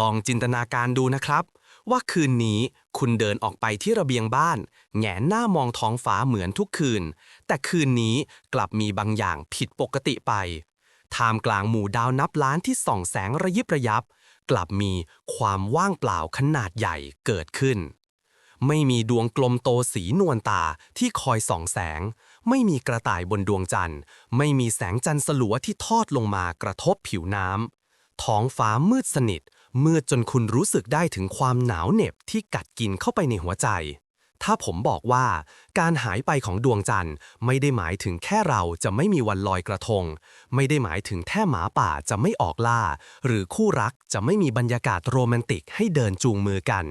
ลองจินตนาการดูนะครับ ว่าคืนนี้คุณเดินออกไปที่ระเบียงบ้าน แงนหน้ามองท้องฟ้าเหมือนทุกคืน แต่คืนนี้กลับมีบางอย่างผิดปกติไปท่ามกลางหมู่ดาวนับล้านที่ส่องแสงระยิบระยับ กลับมีความว่างเปล่าขนาดใหญ่เกิดขึ้น ไม่มีดวงกลมโตสีนวลตาที่คอยส่องแสง ไม่มีกระต่ายบนดวงจันทร์ ไม่มีแสงจันทร์สลัวที่ทอดลงมากระทบผิวน้ำท้องฟ้ามืดสนิท เมืดจนคุณรู้สึกได้ถึงความหนาวเหน็บที่กัดกินเข้าไปในหัวใจ ถ้าผมบอกว่า การหายไปของดวงจันทร์ไม่ได้หมายถึงแค่เราจะไม่มีวันลอยกระทง ไม่ได้หมายถึงแค่หมาป่าจะไม่ออกล่า หรือคู่รักจะไม่มีบรรยากาศโรแมนติกให้เดินจูงมือกัน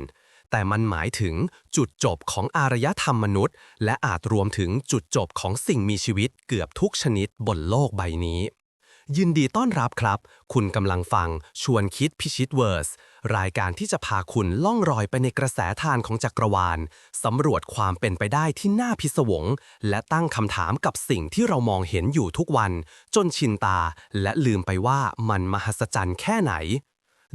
แต่มันหมายถึงจุดจบของอารยธรรมมนุษย์ และอาจรวมถึงจุดจบของสิ่งมีชีวิตเกือบทุกชนิดบนโลกใบนี้ ยินดีต้อนรับครับ คุณกำลังฟังชวนคิดพิชิตเวิร์ส รายการที่จะพาคุณล่องรอยไปในกระแสทานของจักรวาลสำรวจความเป็นไปได้ที่น่าพิศวง และตั้งคำถามกับสิ่งที่เรามองเห็นอยู่ทุกวัน จนชินตา และลืมไปว่ามันมหัศจรรย์แค่ไหน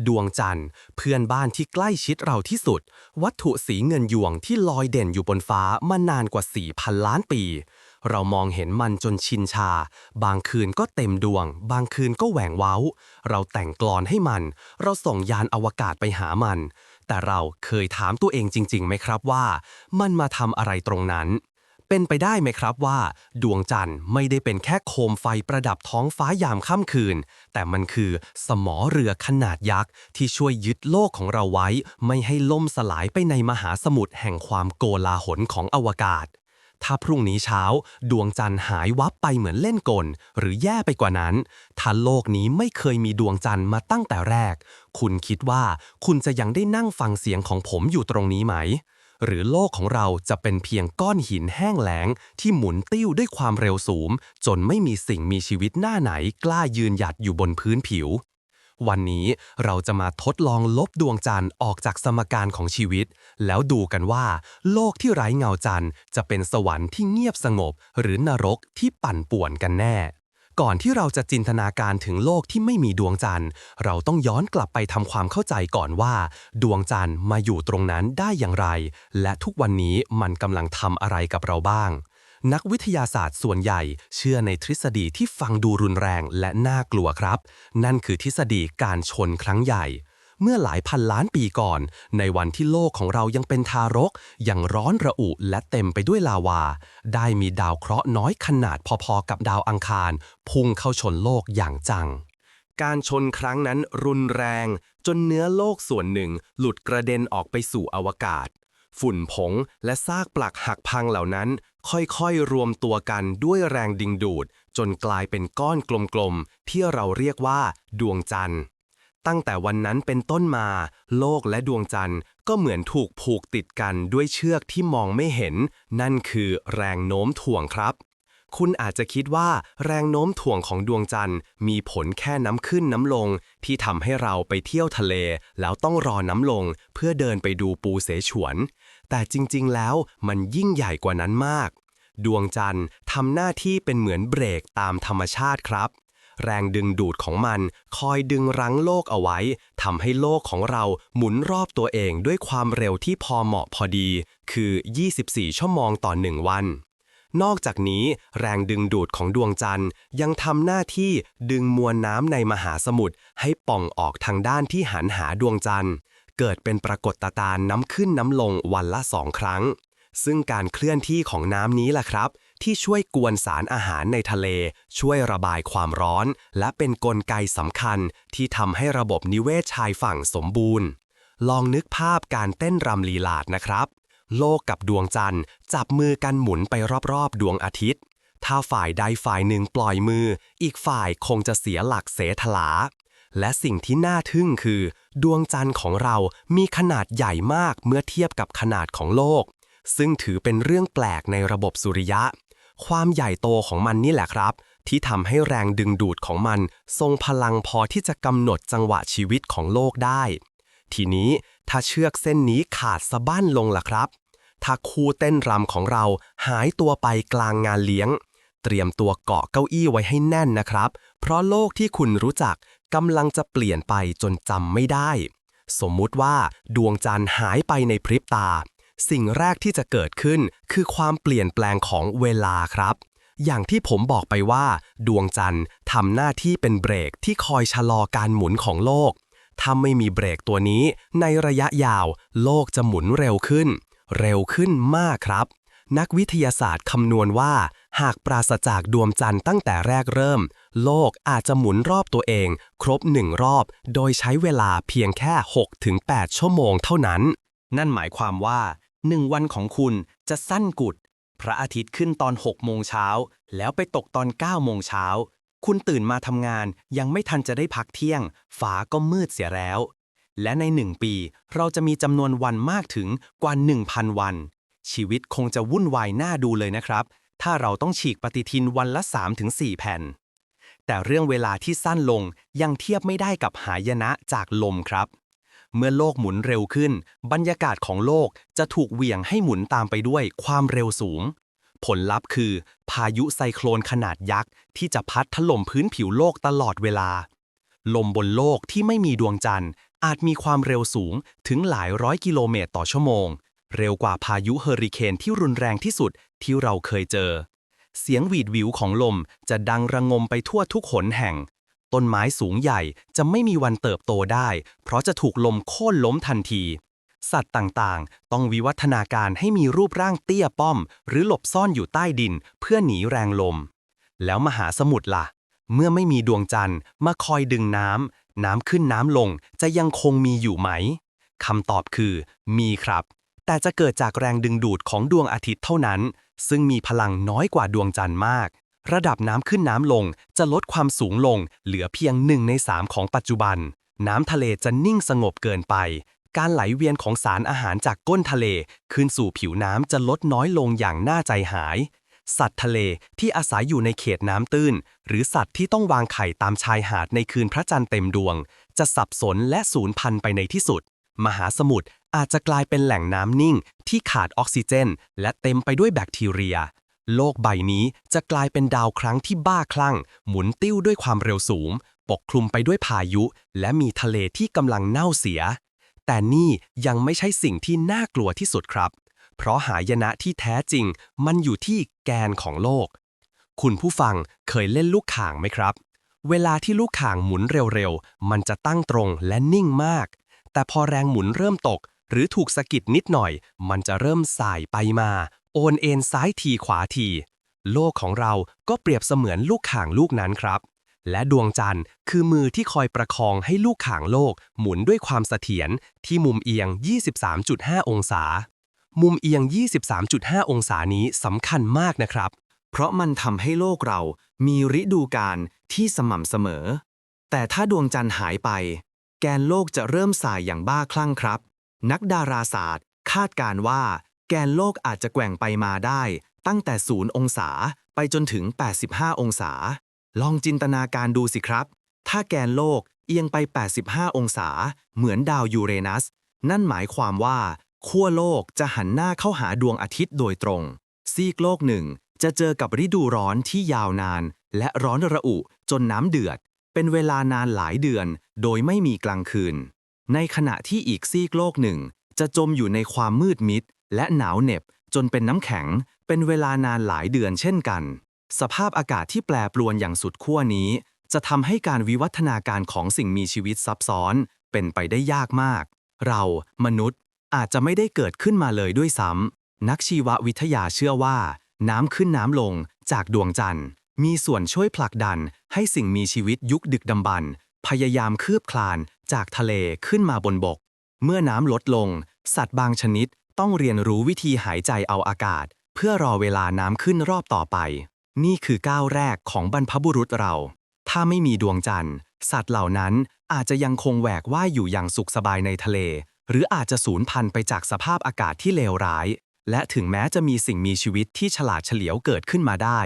ดวงจันทร์ เพื่อนบ้านที่ใกล้ชิดเราที่สุด วัตถุสีเงินยวงที่ลอยเด่นอยู่บนฟ้ามานานกว่า4,000ล้านปี เรามองเห็นมันจนชินชา บางคืนก็เต็มดวง บางคืนก็แหว่งเว้า เราแต่งกลอนให้มัน เราส่งยานอวกาศไปหามัน แต่เราเคยถามตัวเองจริงๆไหมครับว่า มันมาทำอะไรตรงนั้น เป็นไปได้ไหมครับว่า ดวงจันทร์ไม่ได้เป็นแค่โคมไฟประดับท้องฟ้ายามค่ำคืน แต่มันคือสมอเรือขนาดยักษ์ที่ช่วยยึดโลกของเราไว้ ไม่ให้ล่มสลายไปในมหาสมุทรแห่งความโกลาหลของอวกาศ ถ้าพรุ่งนี้เช้า ดวงจันทร์หายวับไปเหมือนเล่นกล หรือแย่ไปกว่านั้น ถ้าโลกนี้ไม่เคยมีดวงจันทร์มาตั้งแต่แรก คุณคิดว่าคุณจะยังได้นั่งฟังเสียงของผมอยู่ตรงนี้ไหม หรือโลกของเราจะเป็นเพียงก้อนหินแห้งแล้ง ที่หมุนติ้วด้วยความเร็วสูง จนไม่มีสิ่งมีชีวิตหน้าไหนกล้ายืนหยัดอยู่บนพื้นผิว วันนี้เราจะมาทดลองลบดวงจันทร์ออกจากสมการของชีวิต แล้วดูกันว่า โลกที่ไร้เงาจันทร์จะเป็นสวรรค์ที่เงียบสงบ หรือนรกที่ปั่นป่วนกันแน่ ก่อนที่เราจะจินตนาการถึงโลกที่ไม่มีดวงจันทร์ เราต้องย้อนกลับไปทำความเข้าใจก่อนว่า ดวงจันทร์มาอยู่ตรงนั้นได้อย่างไร และทุกวันนี้มันกำลังทำอะไรกับเราบ้าง นักวิทยาศาสตร์ส่วนใหญ่ เชื่อในทฤษฎีที่ฟังดูรุนแรงและน่ากลัวครับ นั่นคือทฤษฎีการชนครั้งใหญ่ เมื่อหลายพันล้านปีก่อน ในวันที่โลกของเรายังเป็นทารก ยังร้อนระอุและเต็มไปด้วยลาวา ได้มีดาวเคราะห์น้อยขนาดพอๆกับดาวอังคาร พุ่งเข้าชนโลกอย่างจังการชนครั้งนั้นรุนแรง จนเนื้อโลกส่วนหนึ่ง หลุดกระเด็นออกไปสู่อวกาศ ฝุ่นผงและซากปลักหักพังเหล่านั้น ค่อยๆ รวมตัวกันด้วยแรงดึงดูด จนกลายเป็นก้อนกลมๆ ที่เราเรียกว่า ดวงจันทร์ ตั้งแต่วันนั้นเป็นต้นมา โลกและดวงจันทร์ก็เหมือนถูกผูกติดกันด้วยเชือกที่มองไม่เห็น นั่นคือแรงโน้มถ่วงครับ คุณอาจจะคิดว่าแรงโน้มถ่วงของดวงจันทร์มีผลแค่น้ำขึ้นน้ำลง ที่ทำให้เราไปเที่ยวทะเล แล้วต้องรอน้ำลง เพื่อเดินไปดูปูเสฉวน แต่จริงๆ แล้วมันยิ่งใหญ่กว่านั้นมาก ดวงจันทร์ทำหน้าที่เป็นเหมือนเบรกตามธรรมชาติครับ แรงดึงดูดของมันคอยดึงรั้งโลกเอาไว้ทำให้โลกของเราหมุนรอบตัวเองด้วยความเร็วที่พอเหมาะพอดี คือ 24 ชั่วโมงต่อหนึ่งวันนอกจากนี้แรงดึงดูดของดวงจันทร์ยังทำหน้าที่ดึงมวลน้ำในมหาสมุทรให้ป่องออกทางด้านที่หันหาดวงจันทร์ เกิดเป็นปรากฏการณ์น้ำขึ้นน้ำลงวันละสองครั้ง ซึ่งการเคลื่อนที่ของน้ำนี้แหละครับ ที่ช่วยกวนสารอาหารในทะเล ช่วยระบายความร้อน และเป็นนกลไกสำคัญที่ทำให้ระบบนิเวศชายฝั่งสมบูรณ์ ลองนึกภาพการเต้นรำลีลาดนะครับ โลกกับดวงจันทร์ จับมือกันหมุนไปรอบๆ ดวงอาทิตย์ ถ้าฝ่ายใดฝ่ายหนึ่งปล่อยมือ อีกฝ่ายคงจะเสียหลักเสถลา และสิ่งที่น่าทึ่งคือ ดวงจันทร์ของเรามีขนาดใหญ่มากเมื่อเทียบกับขนาดของโลก ซึ่งถือเป็นเรื่องแปลกในระบบสุริยะ ความใหญ่โตของมันนี่แหละครับ ที่ทำให้แรงดึงดูดของมัน ทรงพลังพอที่จะกำหนดจังหวะชีวิตของโลกได้ ทีนี้ถ้าเชือกเส้นนี้ขาดสะบั้นลงล่ะครับ ถ้าคู่เต้นรำของเราหายตัวไปกลางงานเลี้ยงเตรียมตัวเกาะเก้าอี้ไว้ให้แน่นนะครับ เพราะโลกที่คุณรู้จัก กำลังจะเปลี่ยนไปจนจำไม่ได้ สมมุติว่าดวงจันทร์หายไปในพริบตา สิ่งแรกที่จะเกิดขึ้นคือความเปลี่ยนแปลงของเวลาครับ อย่างที่ผมบอกไปว่า ดวงจันทร์ทำหน้าที่เป็นเบรกที่คอยชะลอการหมุนของโลก ถ้าไม่มีเบรกตัวนี้ ในระยะยาว โลกจะหมุนเร็วขึ้น เร็วขึ้นมากครับ นักวิทยาศาสตร์คำนวณว่า หากปราศจากดวงจันทร์ตั้งแต่แรกเริ่ม โลกอาจจะหมุนรอบตัวเอง ครบหนึ่งรอบ โดยใช้เวลาเพียงแค่ 6-8 ชั่วโมงเท่านั้น นั่นหมายความว่าหนึ่งวันของคุณจะสั้นกุด พระอาทิตย์ขึ้นตอน 6 โมงเช้า แล้วไปตกตอน 9 โมงเช้า คุณตื่นมาทำงานยังไม่ทันจะได้พักเที่ยงฟ้าก็มืดเสียแล้ว และในหนึ่งปี เราจะมีจำนวนวันมากถึงกว่า 1,000 วัน ชีวิตคงจะวุ่นวายน่าดูเลยนะครับ ถ้าเราต้องฉีกปฏิทินวันละ 3-4 แผ่น แต่เรื่องเวลาที่สั้นลงยังเทียบไม่ได้กับหายนะจากลมครับ เมื่อโลกหมุนเร็วขึ้น บรรยากาศของโลกจะถูกเหวี่ยงให้หมุนตามไปด้วยความเร็วสูง ผลลัพธ์คือ พายุไซโคลนขนาดยักษ์ ที่จะพัดถล่มพื้นผิวโลกตลอดเวลา ลมบนโลกที่ไม่มีดวงจันทร์อาจมีความเร็วสูงถึงหลายร้อยกิโลเมตรต่อชั่วโมง เร็วกว่าพายุเฮอริเคนที่รุนแรงที่สุดที่เราเคยเจอ เสียงหวีดวิวของลมจะดังระงมไปทั่วทุกหนแห่ง ต้นไม้สูงใหญ่จะไม่มีวันเติบโตได้ เพราะจะถูกลมโค่นล้มทันที สัตว์ต่างๆ ต้องวิวัฒนาการให้มีรูปร่างเตี้ยป้อม หรือหลบซ่อนอยู่ใต้ดินเพื่อหนีแรงลม แล้วมหาสมุทรล่ะ เมื่อไม่มีดวงจันทร์มาคอยดึงน้ำน้ำขึ้นน้ำลงจะยังคงมีอยู่ไหมคำตอบคือ มีครับ แต่จะเกิดจากแรงดึงดูดของดวงอาทิตย์เท่านั้น ซึ่งมีพลังน้อยกว่าดวงจันทร์มาก ระดับน้ำขึ้นน้ำลงจะลดความสูงลง เหลือเพียงหนึ่งในสามของปัจจุบัน น้ำทะเลจะนิ่งสงบเกินไป การไหลเวียนของสารอาหารจากก้นทะเลขึ้นสู่ผิวน้ำจะลดน้อยลงอย่างน่าใจหาย สัตว์ทะเลที่อาศัยอยู่ในเขตน้ำตื้น หรือสัตว์ที่ต้องวางไข่ตามชายหาดในคืนพระจันทร์เต็มดวง จะสับสนและสูญพันธุ์ไปในที่สุดมหาสมุทร อาจจะกลายเป็นแหล่งน้ำนิ่งที่ขาดออกซิเจน และเต็มไปด้วยแบคทีเรีย โลกใบนี้จะกลายเป็นดาวครั้งที่บ้าคลั่ง หมุนติ้วด้วยความเร็วสูง ปกคลุมไปด้วยพายุ และมีทะเลที่กำลังเน่าเสีย แต่นี่ยังไม่ใช่สิ่งที่น่ากลัวที่สุดครับ เพราะหายนะที่แท้จริง มันอยู่ที่แกนของโลก คุณผู้ฟังเคยเล่นลูกข่างไหมครับเวลาที่ลูกข่างหมุนเร็วๆ มันจะตั้งตรงและนิ่งมาก แต่พอแรงหมุนเริ่มตก หรือถูกสะกิดนิดหน่อย มันจะเริ่มสายไปมา โอนเอ็นซ้ายทีขวาที โลกของเราก็เปรียบเสมือนลูกข่างลูกนั้นครับ และดวงจันทร์คือมือที่คอยประคองให้ลูกข่างโลก หมุนด้วยความเสถียรที่มุมเอียง 23.5 องศา มุมเอียง 23.5 องศานี้สำคัญมากนะครับ เพราะมันทำให้โลกเรามีฤดูกาลที่สม่ำเสมอ แต่ถ้าดวงจันทร์หายไป แกนโลกจะเริ่มสายอย่างบ้าคลั่งครับ นักดาราศาสตร์ คาดการว่า แกนโลกอาจจะแกว่งไปมาได้ ตั้งแต่ 0 องศาไปจนถึง 85 องศา ลองจินตนาการดูสิครับ ถ้าแกนโลกเอียงไป 85 องศา เหมือนดาวยูเรนัส นั่นหมายความว่า ขั้วโลกจะหันหน้าเข้าหาดวงอาทิตย์โดยตรง ซีกโลกหนึ่งจะเจอกับฤดูร้อนที่ยาวนาน และร้อนระอุจนน้ำเดือด เป็นเวลานานหลายเดือน โดยไม่มีกลางคืน ในขณะที่อีกซีกโลกหนึ่ง จะจมอยู่ในความมืดมิด และหนาวเหน็บ จนเป็นน้ำแข็ง เป็นเวลานานหลายเดือนเช่นกัน สภาพอากาศที่แปรปรวนอย่างสุดขั้วนี้ จะทำให้การวิวัฒนาการของสิ่งมีชีวิตซับซ้อน เป็นไปได้ยากมาก เรามนุษย์อาจจะไม่ได้เกิดขึ้นมาเลยด้วยซ้ำนักชีววิทยาเชื่อว่า น้ำขึ้นน้ำลงจากดวงจันทร์ มีส่วนช่วยผลักดันให้สิ่งมีชีวิตยุคดึกดำบรร พยายามคืบคลานจากทะเลขึ้นมาบนบก เมื่อน้ำลดลง สัตว์บางชนิดต้องเรียนรู้วิธีหายใจเอาอากาศ เพื่อรอเวลาน้ำขึ้นรอบต่อไป นี่คือก้าวแรกของบรรพบุรุษเรา ถ้าไม่มีดวงจันทร์ สัตว์เหล่านั้นอาจจะยังคงแหวกว่ายอยู่อย่างสุขสบายในทะเล หรืออาจจะสูญพันธุ์ไปจากสภาพอากาศที่เลวร้าย และถึงแม้จะมีสิ่งมีชีวิตที่ฉลาดเฉลียวเกิดขึ้นมาได้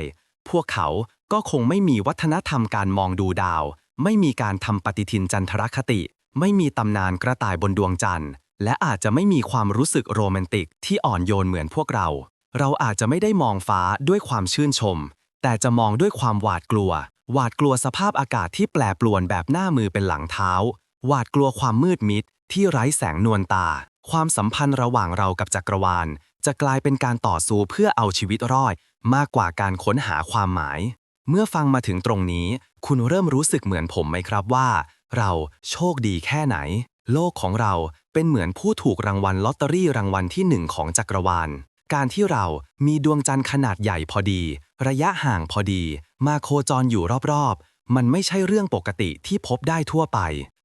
พวกเขาก็คงไม่มีวัฒนธรรมการมองดูดาว ไม่มีการทำปฏิทินจันทรคติ ไม่มีตำนานกระต่ายบนดวงจันทร์ และอาจจะไม่มีความรู้สึกโรแมนติกที่อ่อนโยนเหมือนพวกเรา เราอาจจะไม่ได้มองฟ้าด้วยความชื่นชม แต่จะมองด้วยความหวาดกลัว หวาดกลัวสภาพอากาศที่แปรปรวนแบบหน้ามือเป็นหลังเท้า หวาดกลัวความมืดมิด ที่ไร้แสงนวลตา ความสัมพันธ์ระหว่างเรากับจักรวาล จะกลายเป็นการต่อสู้เพื่อเอาชีวิตรอดมากกว่าการค้นหาความหมาย เมื่อฟังมาถึงตรงนี้ คุณเริ่มรู้สึกเหมือนผมไหมครับว่า เราโชคดีแค่ไหน โลกของเราเป็นเหมือนผู้ถูกรางวัลลอตเตอรี่รางวัลที่หนึ่งของจักรวาล การที่เรามีดวงจันทร์ขนาดใหญ่พอดี ระยะห่างพอดี มาโคจรอยู่รอบๆ มันไม่ใช่เรื่องปกติที่พบได้ทั่วไป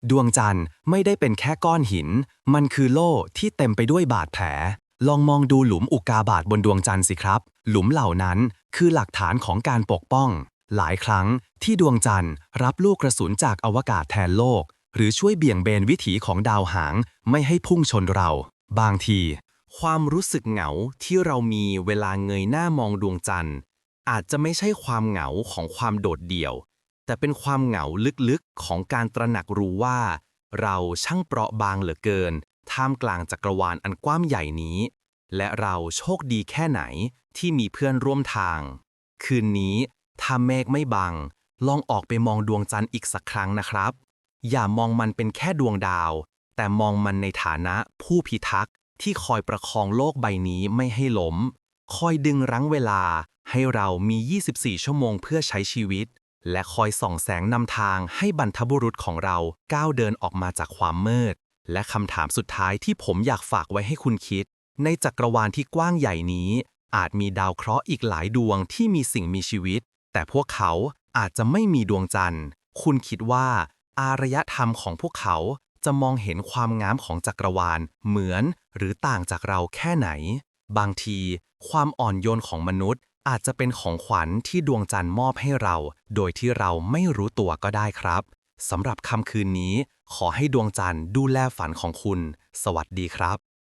ดวงจันทร์ไม่ได้เป็นแค่ก้อนหิน มันคือโล่ที่เต็มไปด้วยบาดแผลลองมองดูหลุมอุกกาบาตบนดวงจันทร์สิครับ หลุมเหล่านั้น คือหลักฐานของการปกป้อง หลายครั้งที่ดวงจันทร์รับลูกกระสุนจากอวกาศแทนโลก หรือช่วยเบี่ยงเบนวิถีของดาวหางไม่ให้พุ่งชนเรา บางที ความรู้สึกเหงาที่เรามีเวลาเงยหน้ามองดวงจันทร์ อาจจะไม่ใช่ความเหงาของความโดดเดี่ยว แต่เป็นความเหงาลึกๆของการตระหนักรู้ว่า เราช่างเปราะบางเหลือเกิน ท่ามกลางจักรวาลอันกว้างใหญ่นี้ และเราโชคดีแค่ไหนที่มีเพื่อนร่วมทาง คืนนี้ถ้าเมฆไม่บัง ลองออกไปมองดวงจันทร์อีกสักครั้งนะครับ อย่ามองมันเป็นแค่ดวงดาว แต่มองมันในฐานะผู้พิทักษ์ที่คอยประคองโลกใบนี้ไม่ให้ล้ม คอยดึงรั้งเวลาให้เรามี 24 ชั่วโมงเพื่อใช้ชีวิต และคอยส่องแสงนำทางให้บรรทบุรุษของเราก้าวเดินออกมาจากความมืด และคำถามสุดท้ายที่ผมอยากฝากไว้ให้คุณคิด ในจักรวาลที่กว้างใหญ่นี้ อาจมีดาวเคราะห์อีกหลายดวงที่มีสิ่งมีชีวิต แต่พวกเขาอาจจะไม่มีดวงจันทร์ คุณคิดว่า อารยธรรมของพวกเขาจะมองเห็นความงามของจักรวาลเหมือนหรือต่างจากเราแค่ไหน บางที ความอ่อนโยนของมนุษย์ อาจจะเป็นของขวัญที่ดวงจันทร์มอบให้เรา โดยที่เราไม่รู้ตัวก็ได้ครับสำหรับค่ำคืนนี้ ขอให้ดวงจันทร์ดูแลฝันของคุณ สวัสดีครับ